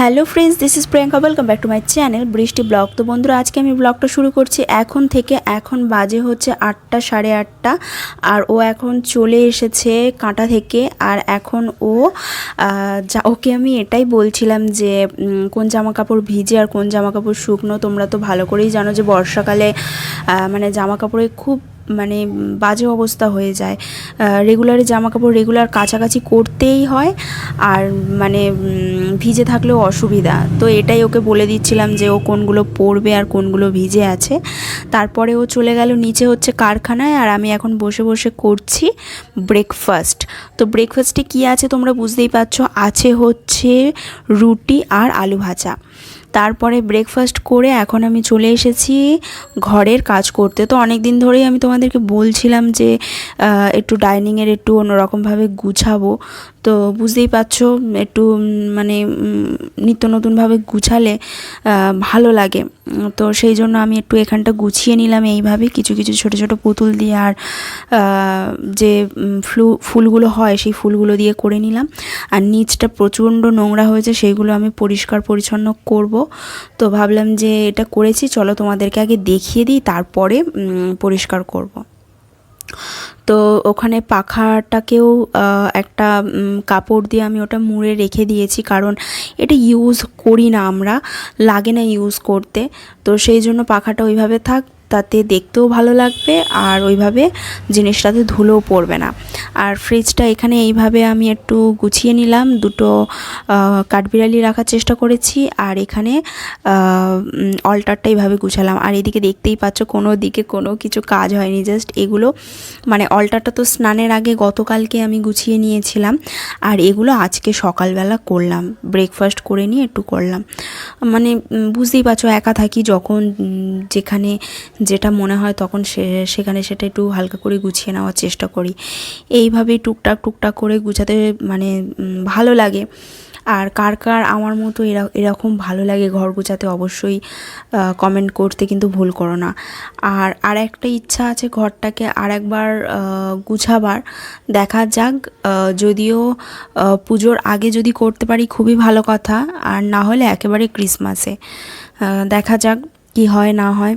Hello friends this is Priyanka. Welcome back to my channel Brishti vlog. তো বন্ধুরা, আজকে আমি ব্লগটা শুরু করছি এখন থেকে। এখন বাজে হচ্ছে আটটা, সাড়ে আটটা, আর ও এখন চলে এসেছে কাঁটা থেকে। আর এখন ও যা, ওকে আমি এটাই বলছিলাম যে কোন জামা কাপড় ভিজে আর কোন জামা কাপড় শুকনো, তোমরা তো ভালো করেই জানো যে বর্ষাকালে মানে জামা কাপড়ে খুব মানে বাজে অবস্থা হয়ে যায়। রেগুলার জামা কাপড় রেগুলার কাছাকাছি করতেই হয় আর মানে ভিজে থাকলেও অসুবিধা। তো এটাই ওকে বলে দিচ্ছিলাম যে ও কোনগুলো পরবে আর কোনগুলো ভিজে আছে। তারপরে ও চলে গেল নিচে হচ্ছে কারখানায় আর আমি এখন বসে বসে করছি ব্রেকফাস্ট তো ব্রেকফাস্টে কি আছে তোমরা বুঝতেই পারছ? আছে হচ্ছে রুটি আর আলু ভাজা। তারপরে ব্রেকফাস্ট করে এখন আমি চলে এসেছি ঘরের কাজ করতে। তো অনেক দিন ধরেই আমি তোমাদেরকে বলছিলাম যে একটু ডাইনিংয়ের একটু অন্যরকমভাবে গুছাবো। তো বুঝতেই পারছ, একটু মানে নিত্য নতুনভাবে গুছালে ভালো লাগে। তো সেই জন্য আমি একটু এখানটা গুছিয়ে নিলাম এইভাবে কিছু কিছু ছোট ছোট পুতুল দিয়ে আর যে ফ্লু, ফুলগুলো হয় সেই ফুলগুলো দিয়ে করে নিলাম। আর নিচটা প্রচণ্ড নোংরা হয়েছে, সেইগুলো আমি পরিষ্কার পরিচ্ছন্ন করব। তো ভাবলাম যে এটা করেছি, চলো তোমাদেরকে আগে দেখিয়ে দিই, তারপরে পরিষ্কার করব। তো ওখানে পাখাটাকেও একটা কাপড় দিয়ে আমি ওটা মুড়ে রেখে দিয়েছি, কারণ এটা ইউজ করি না আমরা, লাগে না ইউজ করতে। তো সেই জন্য পাখাটা ওইভাবে থাক তাতে দেখতেও ভালো লাগবে আর ওইভাবে জিনিসটাতে ধুলোও পড়বে না। আর ফ্রিজটা এখানে এইভাবে আমি একটু গুছিয়ে নিলাম। দুটো কাঠবিড়ালি রাখার চেষ্টা করেছি আর এখানে অল্টারটা এইভাবে গুছালাম। আর এদিকে দেখতেই পাচ্ছ কোনো দিকে কোনো কিছু কাজ হয়নি। জাস্ট এগুলো মানে অল্টারটা তো স্নানের আগে গতকালকে আমি গুছিয়ে নিয়েছিলাম। আর এগুলো আজকে সকালবেলা করলাম। ব্রেকফাস্ট করে নিয়ে একটু করলাম। মানে বুঝতেই পারছ একা থাকি যখন যেখানে যেটা মনে হয় তখন সে, সেখানে সেটা একটু হালকা করে গুছিয়ে নেওয়ার চেষ্টা করি। এইভাবেই টুকটাক টুকটাক করে গুছাতে মানে ভালো লাগে। আর কার কার আমার মতো এরা, এরকম ভালো লাগে ঘর গোছাতে অবশ্যই কমেন্ট করতে কিন্তু ভুল করো না। আর আর একটা ইচ্ছা আছে ঘরটাকে আর একবার গুছাবার। দেখা যাক যদিও পুজোর আগে যদি করতে পারি খুবই ভালো কথা। আর না হলে একেবারে ক্রিসমাসে দেখা যাক কি হয়, না হয়।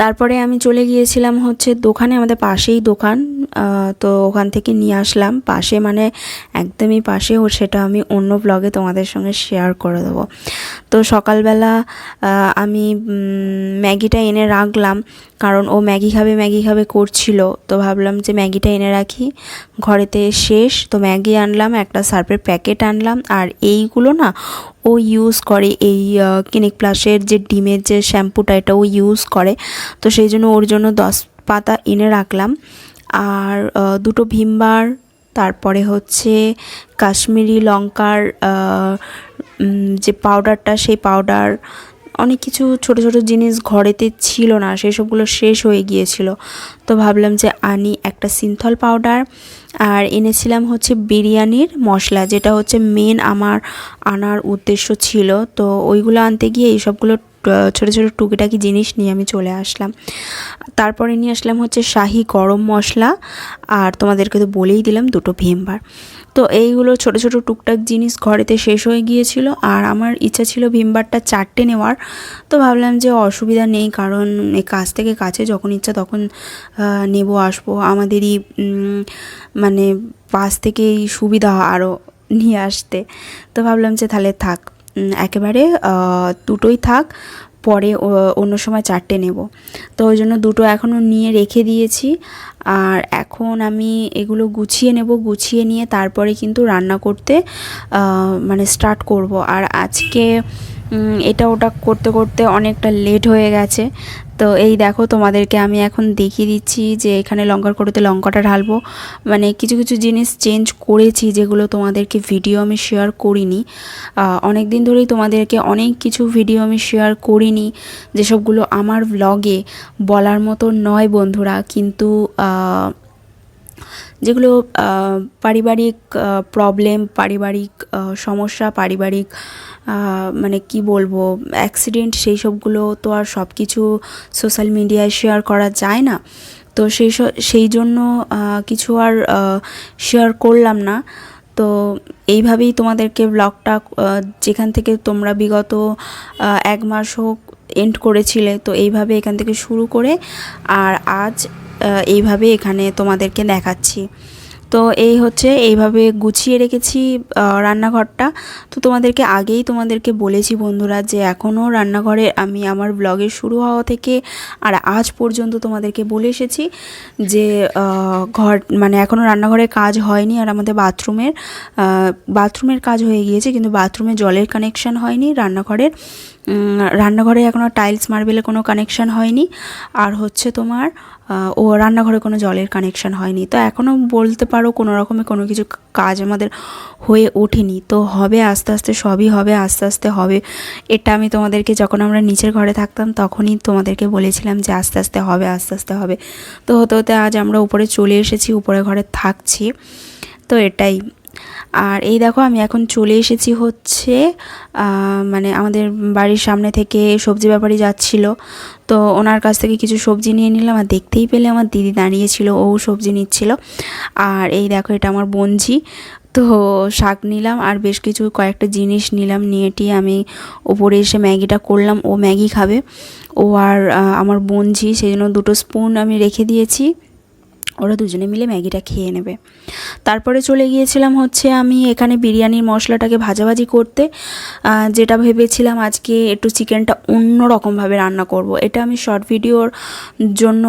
তারপরে আমি চলে গিয়েছিলাম হচ্ছে দোকানে, আমাদের পাশেই দোকান তো ওখান থেকে নিয়ে আসলাম। পাশে মানে একদমই পাশে, ও সেটা আমি অন্য ব্লগে তোমাদের সঙ্গে শেয়ার করে দেবো। তো সকালবেলা আমি ম্যাগিটা এনে রাখলাম, কারণ ও ম্যাগি খাবে ম্যাগি খাবে করছিল। তো ভাবলাম যে ম্যাগিটা এনে রাখি। ঘরেতে শেষ, তো ম্যাগি আনলাম, একটা সার্ফের প্যাকেট আনলাম। আর এইগুলো না, ও ইউজ করে এই ক্লিনিক প্লাসের যে ডিমের যে শ্যাম্পুটা এটা ও ইউজ করে। তো সেই জন্য ওর জন্য দশ পাতা এনে রাখলাম। আর দুটো ভীমবার তারপরে হচ্ছে কাশ্মীরি লঙ্কার যে পাউডারটা, সেই পাউডার, অনেক কিছু ছোট ছোট জিনিস ঘরেতে ছিল না সেসবগুলো শেষ হয়ে গিয়েছিল। তো ভাবলাম যে আনি একটা সিনথল পাউডার, আর এনেছিলাম হচ্ছে বিরিয়ানির মশলা, যেটা হচ্ছে মেন আমার আনার উদ্দেশ্য ছিল। তো ওইগুলো আনতে গিয়ে এইসবগুলো ছোটো ছোটো টুকিটাকি জিনিস নিয়ে আমি চলে আসলাম। তারপরে নিয়ে আসলাম হচ্ছে শাহি গরম মশলা আর তোমাদেরকে তো বলেই দিলাম দুটো ভীমবার তো এইগুলো ছোট ছোট টুকটাক জিনিস ঘরেতে শেষ হয়ে গিয়েছিল আর আমার ইচ্ছা ছিল ভীমবারটা চারটে নেওয়ার। তো ভাবলাম যে অসুবিধা নেই কারণ কাছ থেকে কাছে যখন ইচ্ছা তখন নেব, আসব। আমাদেরই মানে পাশ থেকেই সুবিধা আরও নিয়ে আসতে। তো ভাবলাম যে তাহলে থাক। একেবারে দুটোই থাক, পরে অন্য সময় চারটে নেব। তো ওই জন্য দুটো এখনও নিয়ে রেখে দিয়েছি। আর এখন আমি এগুলো গুছিয়ে নেব, গুছিয়ে নিয়ে তারপরে কিন্তু রান্না করতে মানে স্টার্ট করব। আর আজকে এটা ওটা করতে করতে অনেকটা লেট হয়ে গেছে। তো এই দেখো তোমাদেরকে আমি এখন দেখিয়ে দিচ্ছি যে এখানে লঙ্কার করতে লঙ্কাটা ঢালবো। মানে কিছু কিছু জিনিস চেঞ্জ করেছি যেগুলো তোমাদেরকে ভিডিও আমি শেয়ার করিনি। অনেক দিন ধরেই তোমাদেরকে অনেক কিছু ভিডিও আমি শেয়ার করিনি, যেসবগুলো আমার ব্লগে বলার মতো নয় বন্ধুরা। কিন্তু যেগুলো পারিবারিক প্রবলেম পারিবারিক সমস্যা, পারিবারিক মানে কি বলব অ্যাক্সিডেন্ট সেই সবগুলো তো আর সব কিছু সোশ্যাল মিডিয়ায় শেয়ার করা যায় না। তো সেই সেই জন্য কিছু আর শেয়ার করলাম না। তো এইভাবেই তোমাদেরকে ব্লগটা যেখান থেকে তোমরা বিগত এক মাস হোক এন্ড করেছিলে, তো এইভাবে এখান থেকে শুরু করে, আর আজ এইভাবে এখানে তোমাদেরকে দেখাচ্ছি। তো এই হচ্ছে, এইভাবে গুছিয়ে রেখেছি রান্নাঘরটা। তো তোমাদেরকে আগেই তোমাদেরকে বলেছি বন্ধুরা যে এখনও রান্নাঘরে আমি আমার ব্লগের শুরু হওয়া থেকে আর আজ পর্যন্ত তোমাদেরকে বলে এসেছি যে ঘর মানে এখনও রান্নাঘরে কাজ হয়নি আর আমাদের বাথরুমের বাথরুমের কাজ হয়ে গিয়েছে, কিন্তু বাথরুমে জলের কানেকশান হয়নি রান্নাঘরের। রান্নাঘরে এখনও টাইলস মার্বেলে কোনো কানেকশন হয়নি। আর হচ্ছে তোমার ও রান্নাঘরে কোনো জলের কানেকশন হয়নি। তো এখনও বলতে পারো কোনো রকমে কোনো কিছু কাজ আমাদের হয়ে ওঠেনি। তো হবে আস্তে আস্তে, সবই হবে, আস্তে আস্তে হবে। এটা আমি তোমাদেরকে যখন আমরা নিচের ঘরে থাকতাম তখনই তোমাদেরকে বলেছিলাম যে আস্তে আস্তে হবে, আস্তে আস্তে হবে। তো হতে হতে আজ আমরা উপরে চলে এসেছি উপরে ঘরে থাকছি। তো এটাই। আর এই দেখো, আমি এখন চলে এসেছি হচ্ছে মানে আমাদের বাড়ির সামনে থেকে সবজি ব্যাপারী যাচ্ছিল। তো ওনার কাছ থেকে কিছু সবজি নিয়ে নিলাম আর দেখতেই পেলে আমার দিদি দাঁড়িয়েছিল, ও সবজি নিচ্ছিল। আর এই দেখো, এটা আমার বঞ্জি তো শাক নিলাম আর বেশ কিছু কয়েকটা জিনিস নিলাম, নিয়ে টিয়ে আমি ওপরে এসে ম্যাগিটা করলাম, ও ম্যাগি খাবে। ও আর আমার বঞ্জি সেই জন্য দুটো স্পুন আমি রেখে দিয়েছি। ওরা দুজনে মিলে ম্যাগিটা খেয়ে নেবে তারপরে চলে গিয়েছিলাম হচ্ছে আমি এখানে বিরিয়ানির মশলাটাকে ভাজাভাজি করতে যেটা ভেবেছিলাম আজকে একটু চিকেনটা অন্য রকমভাবে রান্না করব। এটা আমি শর্ট ভিডিওর জন্য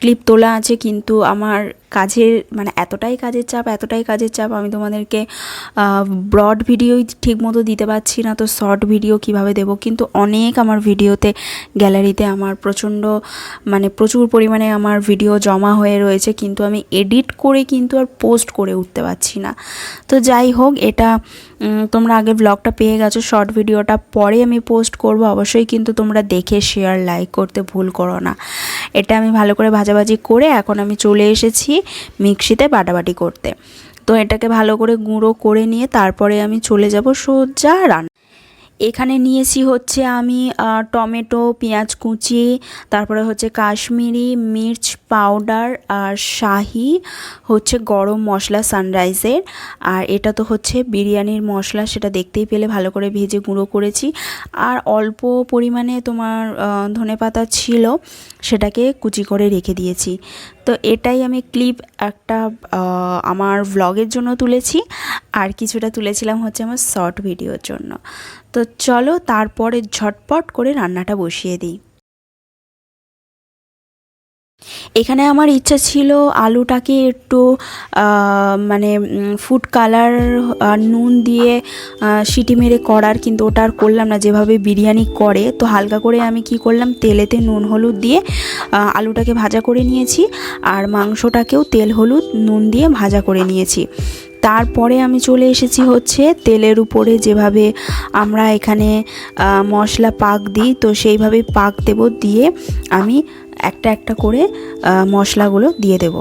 ক্লিপ তোলা আছে, কিন্তু আমার কাজের মানে এতটাই কাজের চাপ, এতটাই কাজের চাপ আমি তোমাদেরকে ব্রড ভিডিওই ঠিক মতো দিতে পারছি না, তো শর্ট ভিডিও কীভাবে দেব? কিন্তু অনেক আমার ভিডিওতে গ্যালারিতে আমার প্রচণ্ড মানে প্রচুর পরিমাণে আমার ভিডিও জমা হয়ে রয়েছে, কিন্তু আমি এডিট করে কিন্তু আর পোস্ট করে উঠতে পারছি না। তো যাই হোক, এটা তোমরা আগে ব্লগটা পেয়ে গেছো শর্ট ভিডিওটা পরে আমি পোস্ট করব, অবশ্যই কিন্তু তোমরা দেখে শেয়ার লাইক করতে ভুল করো না। এটা আমি ভালো করে ভাজাভাজি করে এখন আমি চলে এসেছি মিক্সিতে বাটাবাটি করতে। তো এটাকে ভালো করে গুঁড়ো করে নিয়ে তারপরে আমি চলে যাব সোজা রান্না এখানে নিয়েছি হচ্ছে আমি টমেটো, পেঁয়াজ কুচি, তারপরে হচ্ছে কাশ্মীরি, মির্চ পাউডার আর শাহি, হচ্ছে গরম মশলা সানরাইজের। আর এটা তো হচ্ছে বিরিয়ানির মশলা, সেটা দেখতেই পেলে ভালো করে ভেজে গুঁড়ো করেছি। আর অল্প পরিমাণে তোমার ধনে পাতা ছিল, সেটাকে কুচি করে রেখে দিয়েছি। তো এটাই আমি ক্লিপ একটা আমার ব্লগের জন্য তুলেছি। আর কিছুটা তুলেছিলাম হচ্ছে আমার শর্ট ভিডিওর জন্য। তো চলো তারপরে ঝটপট করে রান্নাটা বসিয়ে দিই। এখানে আমার ইচ্ছা ছিল আলুটাকে একটু মানে ফুড কালার আর নুন দিয়ে সিটি মেরে করার, কিন্তু ওটা আর করলাম না। যেভাবে বিরিয়ানি করে, তো হালকা করে আমি কি করলাম, তেলেতে নুন, হলুদ দিয়ে আলুটাকে ভাজা করে নিয়েছি। আর মাংসটাকেও তেল, হলুদ, নুন দিয়ে ভাজা করে নিয়েছি। তারপরে আমি চলে এসেছি হচ্ছে তেলের উপরে, যেভাবে আমরা এখানে মশলা পাক দিই, তো সেইভাবে পাক দেব দিয়ে আমি একটা একটা করে মশলাগুলো দিয়ে দেব।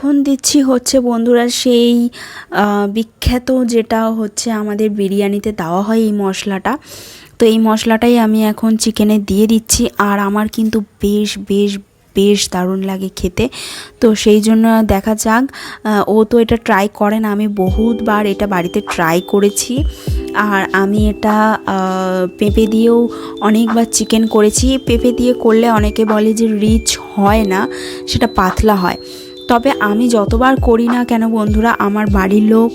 এখন দিচ্ছি হচ্ছে বন্ধুরা সেই বিখ্যাত যেটা হচ্ছে আমাদের বিরিয়ানিতে দেওয়া হয় এই মশলাটা। তো এই মশলাটাই আমি এখন চিকেনে দিয়ে দিচ্ছি আর আমার কিন্তু বেশ বেশ বেশ দারুণ লাগে খেতে। তো সেই জন্য দেখা যাক ও তো এটা ট্রাই করে না, আমি বহুতবার এটা বাড়িতে ট্রাই করেছি। আর আমি এটা পেঁপে দিয়েও অনেকবার চিকেন করেছি। পেঁপে দিয়ে করলে অনেকে বলে যে রিচ হয় না, সেটা পাতলা হয়। তবে আমি যতবার করি না কেন বন্ধুরা, আমার বাড়ির লোক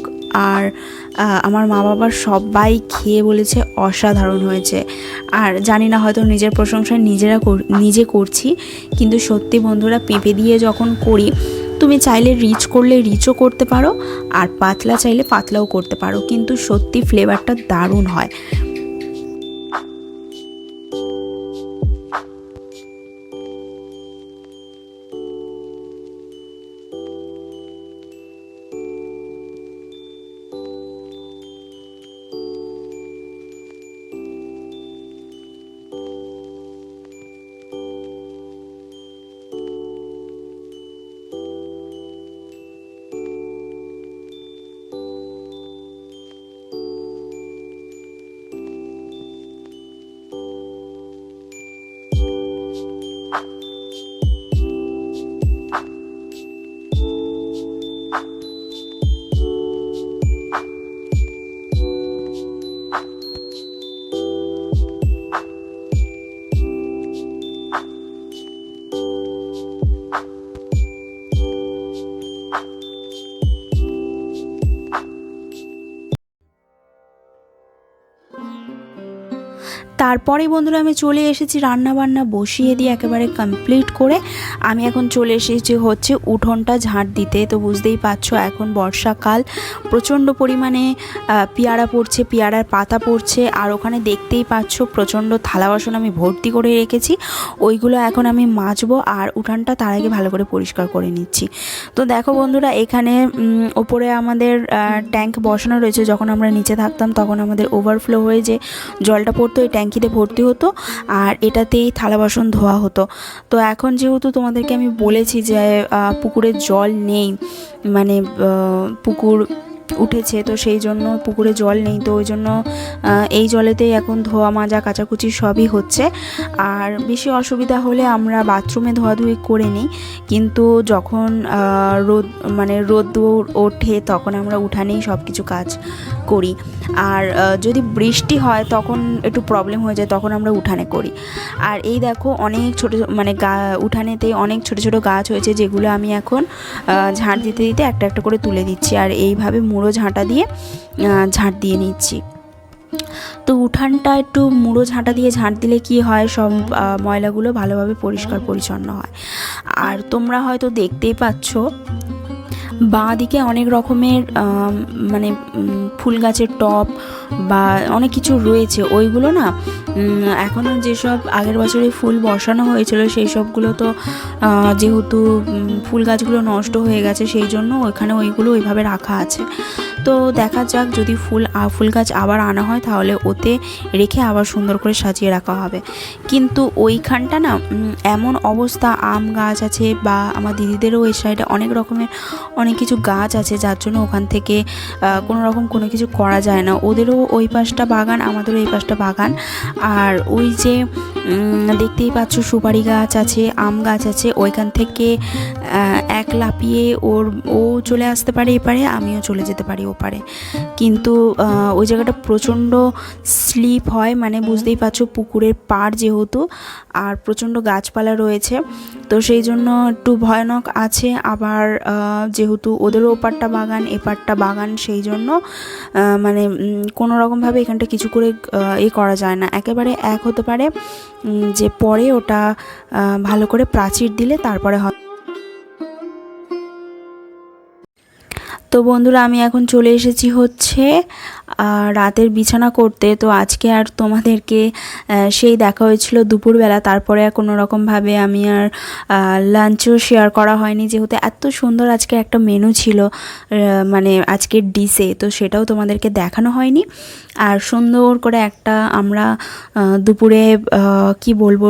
আর আমার মা বাবার সবাই খেয়ে বলেছে অসাধারণ হয়েছে। আর জানি না হয়তো নিজের প্রশংসা নিজেরা নিজে করছি, কিন্তু সত্যি বন্ধুরা পেঁপে দিয়ে যখন করি, তুমি চাইলে রিচ করলে রিচও করতে পারো, আর পাতলা চাইলে পাতলাও করতে পারো, কিন্তু সত্যি ফ্লেভারটা দারুণ হয়। তারপরে বন্ধুরা আমি চলে এসেছি রান্না বান্না বসিয়ে দিয়ে একেবারে কমপ্লিট করে। আমি এখন চলে এসেছি হচ্ছে উঠোনটা ঝাঁট দিতে। তো বুঝতেই পারছ, এখন বর্ষাকাল। প্রচণ্ড পরিমাণে পেয়ারা পড়ছে, পেয়ারার পাতা পড়ছে। আর ওখানে দেখতেই পাচ্ছ, প্রচণ্ড থালা বাসন আমি ভর্তি করে রেখেছি। ওইগুলো এখন আমি মাজবো আর উঠানটা তার আগে ভালো করে পরিষ্কার করে নিচ্ছি। তো দেখো বন্ধুরা, এখানে ওপরে আমাদের ট্যাঙ্ক বসানো রয়েছে। যখন আমরা নিচে থাকতাম তখন আমাদের ওভারফ্লো হয়ে যে জলটা পড়তো ওই এই ট্যাঙ্কিতে ভর্তি হতো আর এটাতেই থালা বাসন ধোয়া হতো। তো এখন যেহেতু তোমাদেরকে আমি বলেছি যে পুকুরের পুকুরে জল নেই মানে পুকুর উঠেছে, তো সেই জন্য পুকুরে জল নেই, তো ওই জন্য এই জলেতেই এখন ধোয়া মাজা কাচাকুচি সবই হচ্ছে। আর বেশি অসুবিধা হলে আমরা বাথরুমে ধোয়াধুয়ি করে নিই, কিন্তু যখন রোদ মানে রোদ ওঠে তখন আমরা উঠানেই সব কিছু কাজ করি। আর যদি বৃষ্টি হয় তখন একটু প্রবলেম হয়ে যায়, তখন আমরা উঠানে করি। আর এই দেখো অনেক ছোটো মানে গা উঠানেতে অনেক ছোট ছোট গাছ হয়েছে, যেগুলো আমি এখন ঝাঁট দিতে দিতে একটা একটা করে তুলে দিচ্ছি। আর এইভাবে মুড়ো ঝাঁটা দিয়ে ঝাঁট দিয়ে নিচ্ছি। তো উঠানটা একটু মুড়ো ঝাঁটা দিয়ে ঝাঁট দিলে কি হয়? সব ময়লাগুলো ভালোভাবে পরিষ্কার পরিচ্ছন্ন হয়। আর তোমরা হয়তো দেখতেই পাচ্ছ বাঁ দিকে অনেক রকমের মানে ফুল গাছের টব বা অনেক কিছু রয়েছে। ওইগুলো না এখনও যেসব আগের বছরে ফুল বসানো হয়েছিল, সেই সবগুলো তো যেহেতু ফুল গাছগুলো নষ্ট হয়ে গেছে, সেই জন্য ওইখানে ওইগুলো ওইভাবে রাখা আছে। তো দেখা যাক যদি ফুল ফুল গাছ আবার আনা হয় তাহলে ওতে রেখে আবার সুন্দর করে সাজিয়ে রাখা হবে। কিন্তু ওইখানটা না এমন অবস্থা, আম গাছ আছে বা আমার দিদিদেরও ওই সাইডে অনেক রকমের অনেক কিছু গাছ আছে, যার জন্য ওখান থেকে কোনো রকম কোনো কিছু করা যায় না। ওদেরও ওই পাশটা বাগান, আমাদেরও এই পাশটা বাগান। আর ওই যে দেখতেই পাচ্ছ সুপারি গাছ আছে, আম গাছ আছে, ওইখান থেকে এক লাপিয়ে ওর, ও চলে আসতে পারে এপারে, আমিও চলে যেতে পারি ওপারে। কিন্তু ওই জায়গাটা প্রচণ্ড স্লিপ হয় মানে বুঝতেই পারছ পুকুরের পাড় যেহেতু, আর প্রচণ্ড গাছপালা রয়েছে। তো সেই জন্য একটু ভয়ানক আছে, আবার যেহেতু ওদেরও ওপারটা বাগান, এপারটা বাগান, সেই জন্য মানে কোনো রকমভাবে এখানটা কিছু করে এ করা যায় না। একেবারে এক হতে পারে যে পরে ওটা ভালো করে প্রাচীর দিলে তারপরে হয়। তো বন্ধুরা, আমি এখন চলে এসেছি হচ্ছে রাতের বিছানা করতে। তো আজকে আর তোমাদেরকে সেই দেখা হয়েছিল দুপুরবেলা। তারপরে আর কোনো রকমভাবে আমি আর লাঞ্চও শেয়ার করা হয়নি। যেহেতু এত সুন্দর আজকে একটা মেনু ছিল মানে আজকের ডিসে তো সেটাও তোমাদেরকে দেখানো হয়নি। আর সুন্দর করে একটা আমরা দুপুরে কি বলব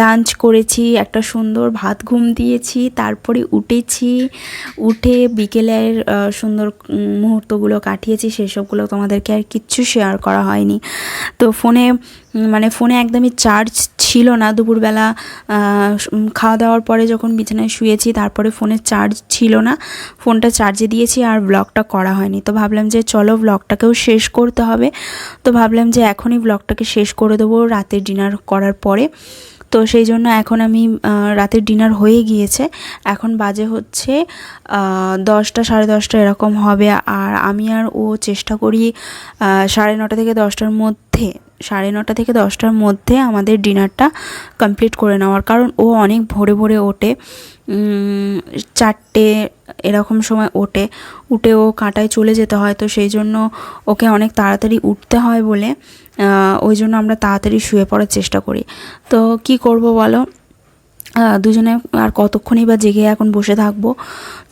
লাঞ্চ করেছি, একটা সুন্দর ভাত ঘুম দিয়েছি, তারপরে উঠেছি, উঠে বিকেলের সুন্দর মুহূর্তগুলো কাটিয়েছি, সেসবগুলো তোমাদেরকে আর কিচ্ছু শেয়ার করা হয়নি। তো ফোনে মানে ফোনে একদমই চার্জ ছিল না। দুপুরবেলা খাওয়া দাওয়ার পরে যখন বিছানায় শুয়েছি, তারপরে ফোনে চার্জ ছিল না। ফোনটা চার্জে দিয়েছি আর ব্লগটা করা হয়নি। তো ভাবলাম যে চলো ব্লগটাকেও শেষ করতে হবে। তো ভাবলাম যে এখনই ব্লগটাকে শেষ করে দেবো রাতের ডিনার করার পরে। তো সেই জন্য এখন আমি রাতের ডিনার হয়ে গিয়েছে। এখন বাজে হচ্ছে দশটা, সাড়ে দশটা এরকম হবে। আর আমি আর ও চেষ্টা করি সাড়ে নটা থেকে দশটার মধ্যে, সাড়ে নটা থেকে দশটার মধ্যে আমাদের ডিনারটা কমপ্লিট করে নেওয়ার। কারণ ও অনেক ভোরে ভোরে ওঠে চারটে এরকম সময় ওঠে। উঠে ও কাঁটায় চলে যেতে হয়। তো সেই জন্য ওকে অনেক তাড়াতাড়ি উঠতে হয় বলে ওই জন্য আমরা তাড়াতাড়ি শুয়ে পড়ার চেষ্টা করি। তো কি করব বলো? দুজনে আর কতক্ষণই বা জেগে এখন বসে থাকব?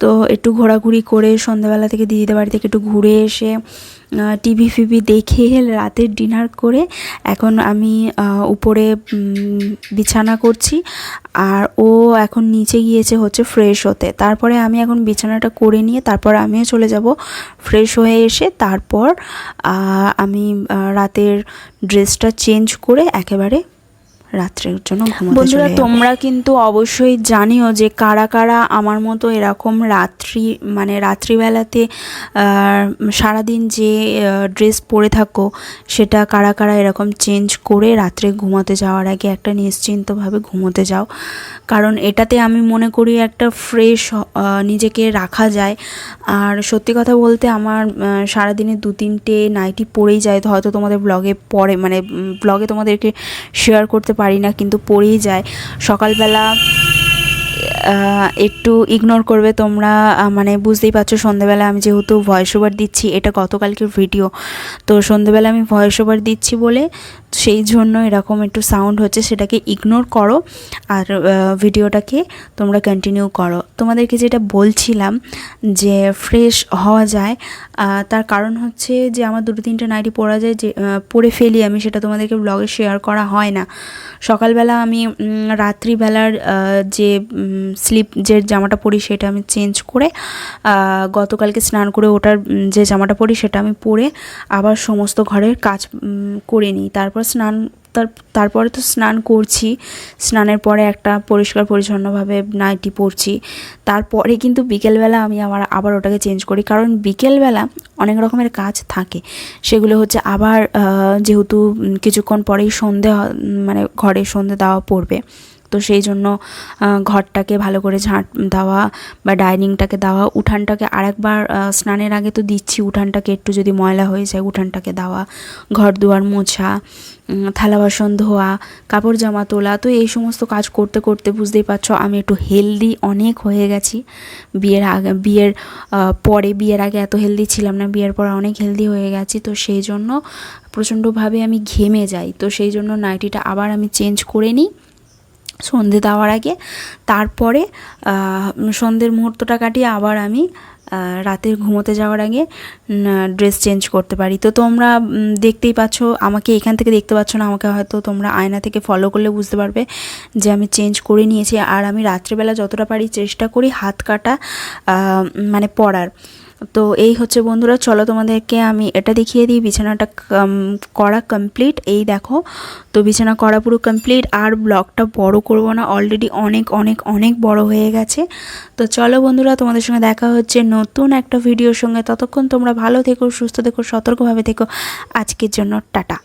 তো একটু ঘোরাঘুরি করে সন্ধ্যাবেলা থেকে দিদিদের বাড়ি থেকে একটু ঘুরে এসে টিভি ফিভি দেখে রাতের ডিনার করে এখন আমি উপরে বিছানা করছি। আর ও এখন নিচে গিয়েছে হচ্ছে ফ্রেশ হতে। তারপরে আমি এখন বিছানাটা করে নিয়ে তারপর আমিও চলে যাব ফ্রেশ হয়ে এসে। তারপর আমি রাতের ড্রেসটা চেঞ্জ করে একেবারে রাত্রের জন্য বন্ধুরা, তোমরা কিন্তু অবশ্যই জানিও যে কারা কারা আমার মতো এরকম রাত্রি মানে রাত্রিবেলাতে সারাদিন যে ড্রেস পরে থাকো সেটা কারা কারা এরকম চেঞ্জ করে রাত্রে ঘুমাতে যাওয়ার আগে একটা নিশ্চিন্তভাবে ঘুমোতে যাও। কারণ এটাতে আমি মনে করি একটা ফ্রেশ নিজেকে রাখা যায়। আর সত্যি কথা বলতে আমার সারাদিনে দু তিনটে নাইটি পরেই যায়। হয়তো তোমাদের ব্লগে পরে মানে ব্লগে তোমাদেরকে শেয়ার করতে পারি না, কিন্তু পড়েই যায়। সকালবেলা একটু ইগনোর করবে তোমরা মানে বুঝতেই পারছ সন্ধ্যেবেলা আমি যেহেতু ভয়েস ওভার দিচ্ছি, এটা গতকালকের ভিডিও তো সন্ধেবেলা আমি ভয়েস ওভার দিচ্ছি বলে সেই জন্য এরকম একটু সাউন্ড হচ্ছে, সেটাকে ইগনোর করো আর ভিডিওটাকে তোমরা কন্টিনিউ করো। তোমাদেরকে যেটা বলছিলাম যে ফ্রেশ হওয়া যায় তার কারণ হচ্ছে যে আমার দুটো তিনটে নাইটি পরা যায়, যে পরে ফেলি আমি, সেটা তোমাদেরকে ব্লগে শেয়ার করা হয় না। সকালবেলা আমি রাত্রিবেলার যে স্লিপ যে জামাটা পরি সেটা আমি চেঞ্জ করে গতকালকে স্নান করে ওটার যে জামাটা পরি সেটা আমি পরে আবার সমস্ত ঘরের কাজ করে নিই। তারপর স্নান, তার, তারপরে তো স্নান করছি। স্নানের পরে একটা পরিষ্কার পরিচ্ছন্নভাবে নাইটি পরছি। তারপরে কিন্তু বিকেলবেলা আমি আমার, আবার ওটাকে চেঞ্জ করি। কারণ বিকেলবেলা অনেক রকমের কাজ থাকে। সেগুলো হচ্ছে আবার যেহেতু কিছুক্ষণ পরেই সন্ধে মানে ঘরে সন্ধে দেওয়া পড়বে। তো সেই জন্য ঘরটাকে ভালো করে ঝাঁট দেওয়া বা ডাইনিংটাকে দেওয়া। উঠানটাকে আরেকবার স্নানের আগে তো দিচ্ছি উঠানটাকে, একটু যদি ময়লা হয়ে যায় উঠানটাকে দেওয়া। ঘর দুয়ার মোছা থালা বাসন ধোয়া, কাপড় জামা তোলা। তো এই সমস্ত কাজ করতে করতে বুঝতেই পারছ আমি একটু হেলদি অনেক হয়ে গেছি। বিয়ের আগে, বিয়ের পরে, বিয়ের আগে এত হেলদি ছিলাম না, বিয়ের পর অনেক হেলদি হয়ে গেছি। তো সেই জন্য প্রচণ্ডভাবে আমি ঘেমে যাই। তো সেই জন্য নাইটিটা আবার আমি চেঞ্জ করে নিই। সন্ধে দেওয়ার আগে। তারপরে সন্ধ্যের মুহূর্তটা কাটিয়ে আবার আমি রাতের ঘুমোতে যাওয়ার আগে ড্রেস চেঞ্জ করতে পারি। তো তোমরা দেখতেই পাচ্ছ, আমাকে এখান থেকে দেখতে পাচ্ছ না, আমাকে হয়তো তোমরা আয়না থেকে ফলো করলে বুঝতে পারবে যে আমি চেঞ্জ করে নিয়েছি। আর আমি রাত্রেবেলা যতটা পারি চেষ্টা করি হাত কাটা মানে পরার। তো এই হচ্ছে বন্ধুরা, চলো তোমাদেরকে আমি এটা দেখিয়ে দিই, বিছানাটা করা কমপ্লিট এই দেখো। তো বিছানা করা পুরো কমপ্লিট আর ব্লগটা বড় করব না অলরেডি অনেক অনেক অনেক বড় হয়ে গেছে। তো চলো বন্ধুরা, তোমাদের সঙ্গে দেখা হচ্ছে নতুন একটা ভিডিওর সঙ্গে। ততক্ষণ তোমরা ভালো থেকো, সুস্থ থেকো, সতর্কভাবে থেকো। আজকের জন্য টাটা।